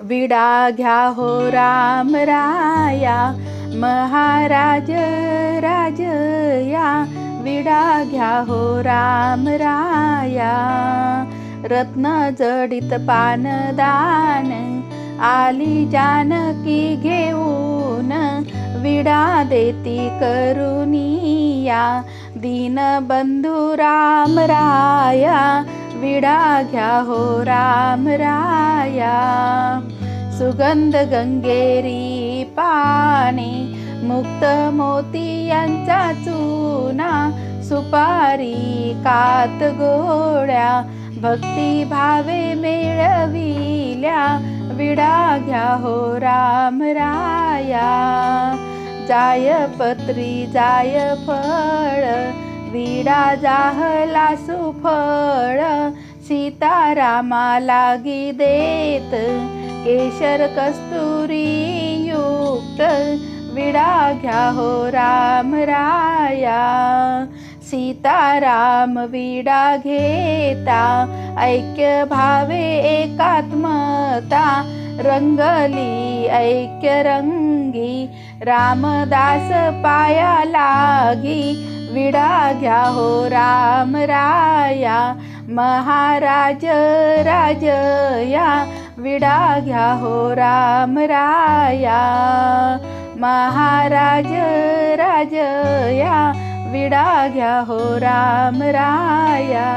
विडा घ्या हो राम राया महाराज राजया विडा घ्या हो राम राया रत्न जडित पानदान आली जानकी घेऊन. विडा देती करुनिया दीनबंधू राम राया विडा घ्या हो राम राया. सुगंध गंगेरी पाणी मुक्त मोती यांचा चुना सुपारी कात गोड्या भक्ती भावे मिळविल्या. विडा घ्या हो राम राया. जाय पत्री जाय फळ विडा जाहला सुफळ सीतारामा लागी देत केशर कस्तुरी युक्त विडा घ्या हो राम राया. सीताराम विडा घेता ऐक्य भावे एकात्मता रंगली ऐक्य रंगी रामदास पाया लागी विडा घ्या हो राम राया महाराज राजया विडा घ्या हो राम राया महाराज राजया विडा घ्या हो राम राया.